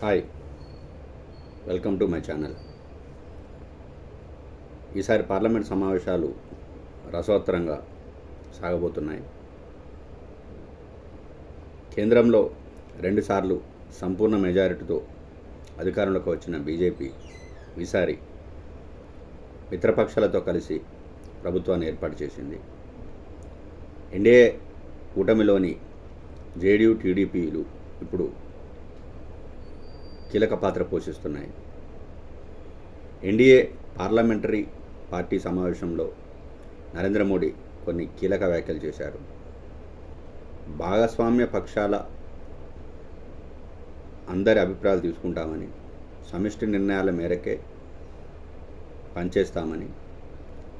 Hi welcome to my channel ఈసారి parliament సమావేశాలు రసవత్తరంగా సాగబోతున్నాయి. కేంద్రంలో రెండుసార్లు సంపూర్ణ మెజారిటీతో అధికారంలోకి వచ్చిన బీజేపీ ఈసారి మిత్రపక్షాలతో కలిసి ప్రభుత్వాన్ని ఏర్పాటు చేసింది. ఎన్డీఏ కూటమిలోని జేడీయూ టీడీపీలు ఇప్పుడు కీలక పాత్ర పోషిస్తున్నాయి. ఎన్డీఏ పార్లమెంటరీ పార్టీ సమావేశంలో నరేంద్ర మోడీ కొన్ని కీలక వ్యాఖ్యలు చేశారు. భాగస్వామ్య పక్షాల అందరి అభిప్రాయాలు తీసుకుంటామని సమిష్టి నిర్ణయాల మేరకే పనిచేస్తామని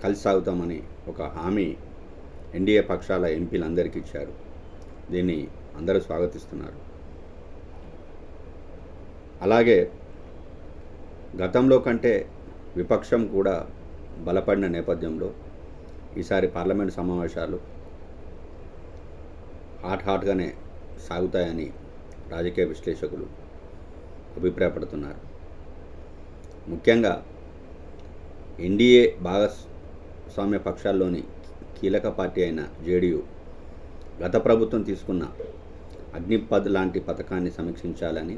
కలిసి సాగుతామని ఒక హామీ ఎన్డీఏ పక్షాల ఎంపీలందరికీ ఇచ్చారు. దీన్ని అందరూ స్వాగతిస్తున్నారు. అలాగే గతంలో కంటే విపక్షం కూడా బలపడిన నేపథ్యంలో ఈసారి పార్లమెంట్ సమావేశాలు హాట్ హాట్గానే సాగుతాయని రాజకీయ విశ్లేషకులు అభిప్రాయపడుతున్నారు. ముఖ్యంగా ఎన్డీఏ భాగస్వామ్య పక్షాల్లోని కీలక పార్టీ అయిన జేడీయూ గత ప్రభుత్వం తీసుకున్న అగ్నిపద్ లాంటి పథకాన్ని సమీక్షించాలని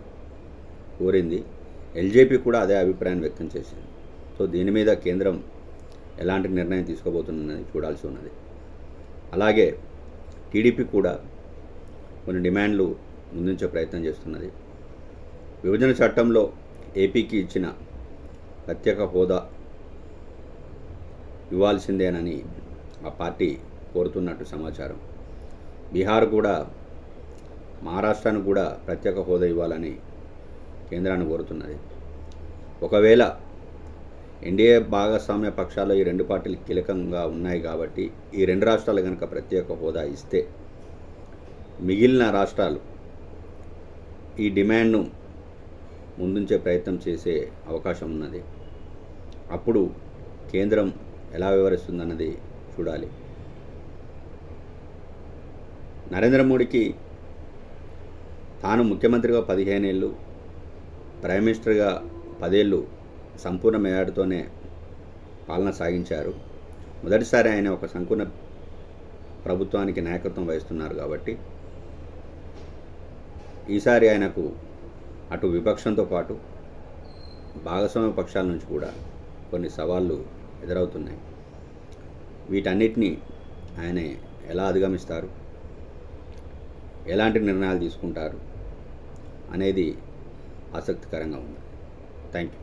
కోరింది. ఎల్జేపీ కూడా అదే అభిప్రాయం వ్యక్తం చేసింది. సో దీని మీద కేంద్రం ఎలాంటి నిర్ణయం తీసుకోబోతుందని చూడాల్సి ఉన్నది. అలాగే టీడీపీ కూడా కొన్ని డిమాండ్లు ముందుంచే ప్రయత్నం చేస్తున్నది. విభజన చట్టంలో ఏపీకి ఇచ్చిన ప్రత్యేక హోదా ఇవ్వాల్సిందేనని ఆ పార్టీ కోరుతున్నట్టు సమాచారం. బీహార్ కూడా మహారాష్ట్రానికి కూడా ప్రత్యేక హోదా ఇవ్వాలని కేంద్రాన్ని కోరుతున్నది. ఒకవేళ ఎన్డీఏ భాగస్వామ్య పక్షాలు ఈ రెండు పార్టీలు కీలకంగా ఉన్నాయి కాబట్టి ఈ రెండు రాష్ట్రాలు కనుక ప్రత్యేక హోదా ఇస్తే మిగిలిన రాష్ట్రాలు ఈ డిమాండ్ను ముందుంచే ప్రయత్నం చేసే అవకాశం ఉన్నది. అప్పుడు కేంద్రం ఎలా వివరిస్తుందన్నది చూడాలి. నరేంద్ర మోడీకి తాను ముఖ్యమంత్రిగా పదిహేనేళ్ళు ప్రైమ్ మినిస్టర్గా పదేళ్ళు సంపూర్ణ మెజార్టీతోనే పాలన సాగించారు. మొదటిసారి ఆయన ఒక సంపూర్ణ ప్రభుత్వానికి నాయకత్వం వహిస్తున్నారు కాబట్టి ఈసారి ఆయనకు అటు విపక్షంతో పాటు భాగస్వామ్య పక్షాల నుంచి కూడా కొన్ని సవాళ్ళు ఎదురవుతున్నాయి. వీటన్నిటినీ ఆయన ఎలా అధిగమిస్తారు? ఎలాంటి నిర్ణయాలు తీసుకుంటారు? అనేది ఆసక్తికరంగా ఉంది థ్యాంక్ యూ